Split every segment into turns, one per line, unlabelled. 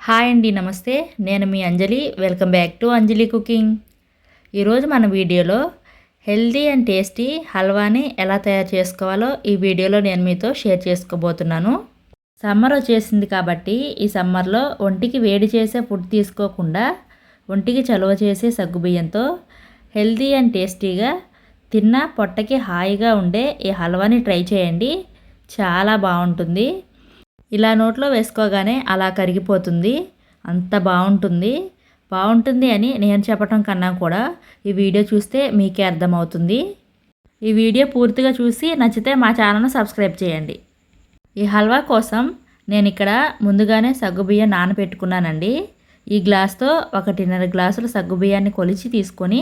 Hi అండి నమస్తే. నేను మీ Anjali. Welcome back to Anjali cooking. ఈరోజు మన వీడియోలో హెల్దీ అండ్ టేస్టీ హల్వాని ఎలా తయారు చేసుకోవాలో ఈ వీడియోలో నేను మీతో షేర్ చేసుకోబోతున్నాను. సమ్మర్ వచ్చేసింది కాబట్టి ఈ సమ్మర్లో ఒంటికి వేడి చేసే ఫుడ్ తీసుకోకుండా ఒంటికి చలువ చేసే సగ్గుబియ్యంతో హెల్దీ అండ్ టేస్టీగా తిన్న పొట్టకి హాయిగా ఉండే ఈ హల్వాని ట్రై చేయండి. చాలా బాగుంటుంది. ఇలా నోట్లో వేసుకోగానే అలా కరిగిపోతుంది. అంత బాగుంటుంది. బాగుంటుంది అని నేను చెప్పటం కన్నా కూడా ఈ వీడియో చూస్తే మీకే అర్థమవుతుంది. ఈ వీడియో పూర్తిగా చూసి నచ్చితే మా ఛానల్ను సబ్స్క్రైబ్ చేయండి. ఈ హల్వా కోసం నేను ఇక్కడ ముందుగానే సగ్గుబియ్యం నానబెట్టుకున్నానండి. ఈ గ్లాస్తో ఒకటిన్నర గ్లాసులు సగ్గుబియ్యాన్ని కొలిచి తీసుకొని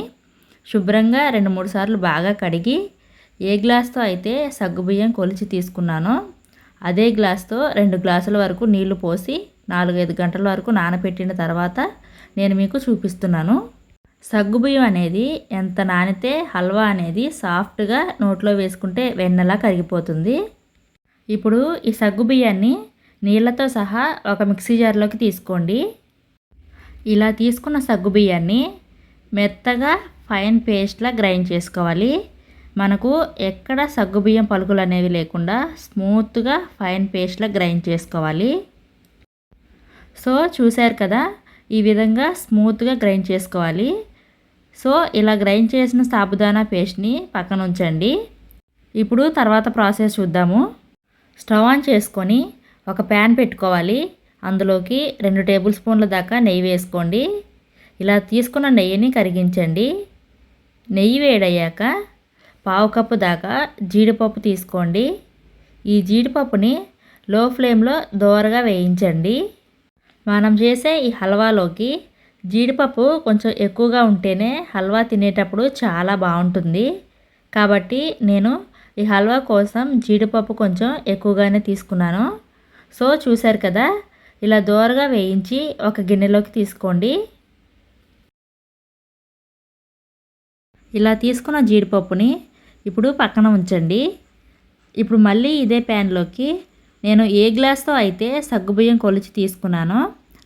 శుభ్రంగా రెండు మూడు సార్లు బాగా కడిగి ఏ గ్లాస్తో అయితే సగ్గుబియ్యం కొలిచి తీసుకున్నానో అదే గ్లాస్తో రెండు గ్లాసుల వరకు నీళ్ళు పోసి నాలుగైదు గంటల వరకు నానబెట్టిన తర్వాత నేను మీకు చూపిస్తున్నాను. సగ్గుబియ్యం అనేది ఎంత నానితే హల్వా అనేది సాఫ్ట్గా నోట్లో వేసుకుంటే వెన్నెలా కరిగిపోతుంది. ఇప్పుడు ఈ సగ్గుబియ్యాన్ని నీళ్ళతో సహా ఒక మిక్సీ జార్లోకి తీసుకోండి. ఇలా తీసుకున్న సగ్గుబియ్యాన్ని మెత్తగా ఫైన్ పేస్ట్లా గ్రైండ్ చేసుకోవాలి. మనకు ఎక్కడ సగ్గుబియ్యం పలుకులు అనేవి లేకుండా స్మూత్గా ఫైన్ పేస్ట్లా గ్రైండ్ చేసుకోవాలి. సో చూశారు కదా ఈ విధంగా స్మూత్గా గ్రైండ్ చేసుకోవాలి. సో ఇలా గ్రైండ్ చేసిన సాబుదానా పేస్ట్ని పక్కన ఉంచండి. ఇప్పుడు తర్వాత ప్రాసెస్ చూద్దాము. స్టవ్ ఆన్ చేసుకొని ఒక ప్యాన్ పెట్టుకోవాలి. అందులోకి రెండు టేబుల్ స్పూన్ల దాకా నెయ్యి వేసుకోండి. ఇలా తీసుకున్న నెయ్యిని కరిగించండి. నెయ్యి వేడయ్యాక పావు కప్పు దాకా జీడిపప్పు తీసుకోండి. ఈ జీడిపప్పుని లో ఫ్లేమ్లో దోరగా వేయించండి. మనం చేసే ఈ హల్వాలోకి జీడిపప్పు కొంచెం ఎక్కువగా ఉంటేనే హల్వా తినేటప్పుడు చాలా బాగుంటుంది. కాబట్టి నేను ఈ హల్వా కోసం జీడిపప్పు కొంచెం ఎక్కువగానే తీసుకున్నాను. సో చూశారు కదా? ఇలా దోరగా వేయించి ఒక గిన్నెలోకి తీసుకోండి. ఇలా తీసుకున్న జీడిపప్పుని ఇప్పుడు పక్కన ఉంచండి. ఇప్పుడు మళ్ళీ ఇదే ప్యాన్లోకి నేను ఏ గ్లాస్తో అయితే సగ్గుబియ్యం కొలిచి తీసుకున్నానో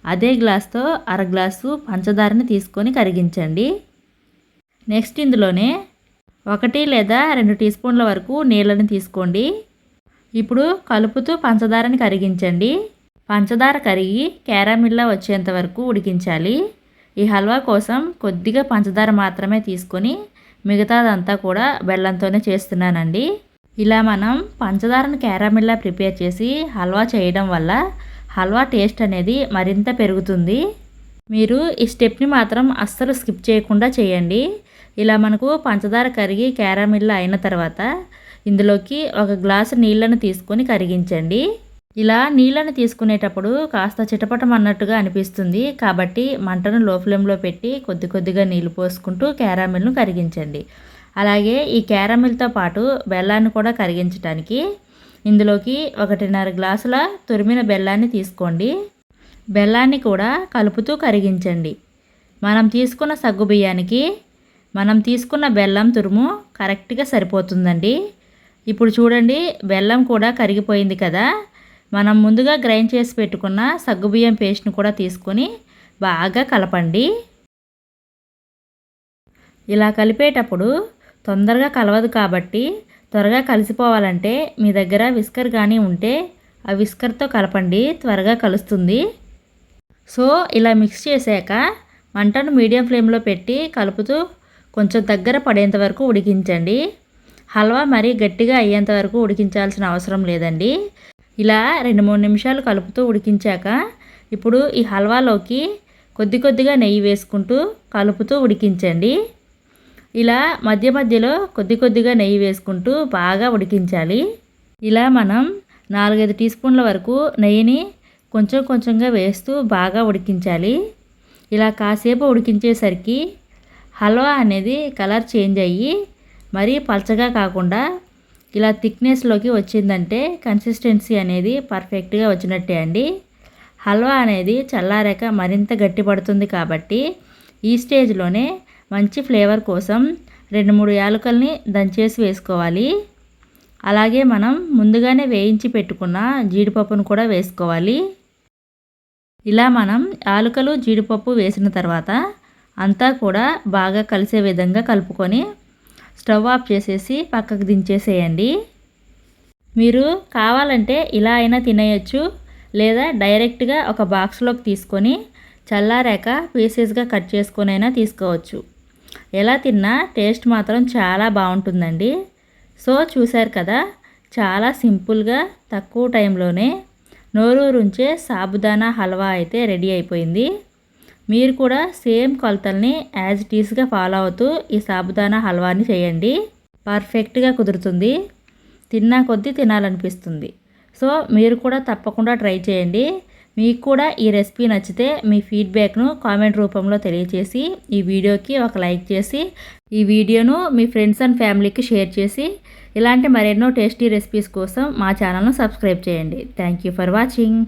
అదే గ్లాస్తో అర గ్లాసు పంచదారని తీసుకొని కరిగించండి. నెక్స్ట్ ఇందులోనే ఒకటి లేదా రెండు టీ స్పూన్ల వరకు నీళ్ళని తీసుకోండి. ఇప్పుడు కలుపుతూ పంచదారని కరిగించండి. పంచదార కరిగి క్యారామిల్లా వచ్చేంత వరకు ఉడికించాలి. ఈ హల్వా కోసం కొద్దిగా పంచదార మాత్రమే తీసుకొని మిగతాదంతా కూడా బెల్లంతోనే చేస్తున్నానండి. ఇలా మనం పంచదారను క్యారామిల్లా ప్రిపేర్ చేసి హల్వా చేయడం వల్ల హల్వా టేస్ట్ అనేది మరింత పెరుగుతుంది. మీరు ఈ స్టెప్ని మాత్రం అస్సలు స్కిప్ చేయకుండా చేయండి. ఇలా మనకు పంచదార కరిగి క్యారామిల్లా అయిన తర్వాత ఇందులోకి ఒక గ్లాసు నీళ్ళను తీసుకొని కరిగించండి. ఇలా నీళ్ళని తీసుకునేటప్పుడు కాస్త చిటపటం అన్నట్టుగా అనిపిస్తుంది. కాబట్టి మంటను లో ఫ్లేమ్లో పెట్టి కొద్ది కొద్దిగా నీళ్ళు పోసుకుంటూ క్యారామిల్ను కరిగించండి. అలాగే ఈ క్యారామిల్తో పాటు బెల్లాన్ని కూడా కరిగించడానికి ఇందులోకి ఒకటిన్నర గ్లాసుల తురిమిన బెల్లాన్ని తీసుకోండి. బెల్లాన్ని కూడా కలుపుతూ కరిగించండి. మనం తీసుకున్న సగ్గు బియ్యానికి మనం తీసుకున్న బెల్లం తురుము కరెక్ట్గా సరిపోతుందండి. ఇప్పుడు చూడండి బెల్లం కూడా కరిగిపోయింది కదా. మనం ముందుగా గ్రైండ్ చేసి పెట్టుకున్న సగ్గుబియ్యం పేస్ట్ని కూడా తీసుకొని బాగా కలపండి. ఇలా కలిపేటప్పుడు తొందరగా కలవదు కాబట్టి త్వరగా కలిసిపోవాలంటే మీ దగ్గర విస్కర్ కానీ ఉంటే ఆ విస్కర్తో కలపండి త్వరగా కలుస్తుంది. సో ఇలా మిక్స్ చేశాక మంటను మీడియం ఫ్లేమ్లో పెట్టి కలుపుతూ కొంచెం దగ్గర పడేంత వరకు ఉడికించండి. హల్వా మరీ గట్టిగా అయ్యేంత వరకు ఉడికించాల్సిన అవసరం లేదండి. ఇలా రెండు మూడు నిమిషాలు కలుపుతూ ఉడికించాక ఇప్పుడు ఈ హల్వాలోకి కొద్ది కొద్దిగా నెయ్యి వేసుకుంటూ కలుపుతూ ఉడికించండి. ఇలా మధ్య మధ్యలో కొద్ది కొద్దిగా నెయ్యి వేసుకుంటూ బాగా ఉడికించాలి. ఇలా మనం నాలుగైదు టీ స్పూన్ల వరకు నెయ్యిని కొంచెం కొంచెంగా వేస్తూ బాగా ఉడికించాలి. ఇలా కాసేపు ఉడికించేసరికి హల్వా అనేది కలర్ చేంజ్ అయ్యి మరీ పలచగా కాకుండా ఇలా థిక్నెస్లోకి వచ్చిందంటే కన్సిస్టెన్సీ అనేది పర్ఫెక్ట్గా వచ్చినట్టే అండి. హల్వా అనేది చల్లారాక మరింత గట్టిపడుతుంది కాబట్టి ఈ స్టేజ్లోనే మంచి ఫ్లేవర్ కోసం రెండు మూడు యాలకల్ని దంచేసి వేసుకోవాలి. అలాగే మనం ముందుగానే వేయించి పెట్టుకున్న జీడిపప్పును కూడా వేసుకోవాలి. ఇలా మనం యాలకలు జీడిపప్పు వేసిన తర్వాత అంతా కూడా బాగా కలిసే విధంగా కలుపుకొని స్టవ్ ఆఫ్ చేసేసి పక్కకు దించేసేయండి. మీరు కావాలంటే ఇలా అయినా తినేయచ్చు లేదా డైరెక్ట్గా ఒక బాక్స్లోకి తీసుకొని చల్లారాక పీసెస్గా కట్ చేసుకొని అయినా తీసుకోవచ్చు. ఎలా తిన్నా టేస్ట్ మాత్రం చాలా బాగుంటుందండి. సో చూశారు కదా చాలా సింపుల్గా తక్కువ టైంలోనే నోరూరుంచే సాబుదానా హల్వా అయితే రెడీ అయిపోయింది. మీరు కూడా సేమ్ కొలతల్ని యాజ్ ఇట్ ఈస్గా ఫాలో అవుతూ ఈ సాబుదానా హల్వాని చేయండి. పర్ఫెక్ట్గా కుదురుతుంది. తిన్నా కొద్దీ తినాలనిపిస్తుంది. సో మీరు కూడా తప్పకుండా ట్రై చేయండి. మీకు కూడా ఈ రెసిపీ నచ్చితే మీ ఫీడ్బ్యాక్ను కామెంట్ రూపంలో తెలియచేసి ఈ వీడియోకి ఒక లైక్ చేసి ఈ వీడియోను మీ ఫ్రెండ్స్ అండ్ ఫ్యామిలీకి షేర్ చేసి ఇలాంటి మరెన్నో టేస్టీ రెసిపీస్ కోసం మా ఛానల్ను సబ్స్క్రైబ్ చేయండి. Thank you for watching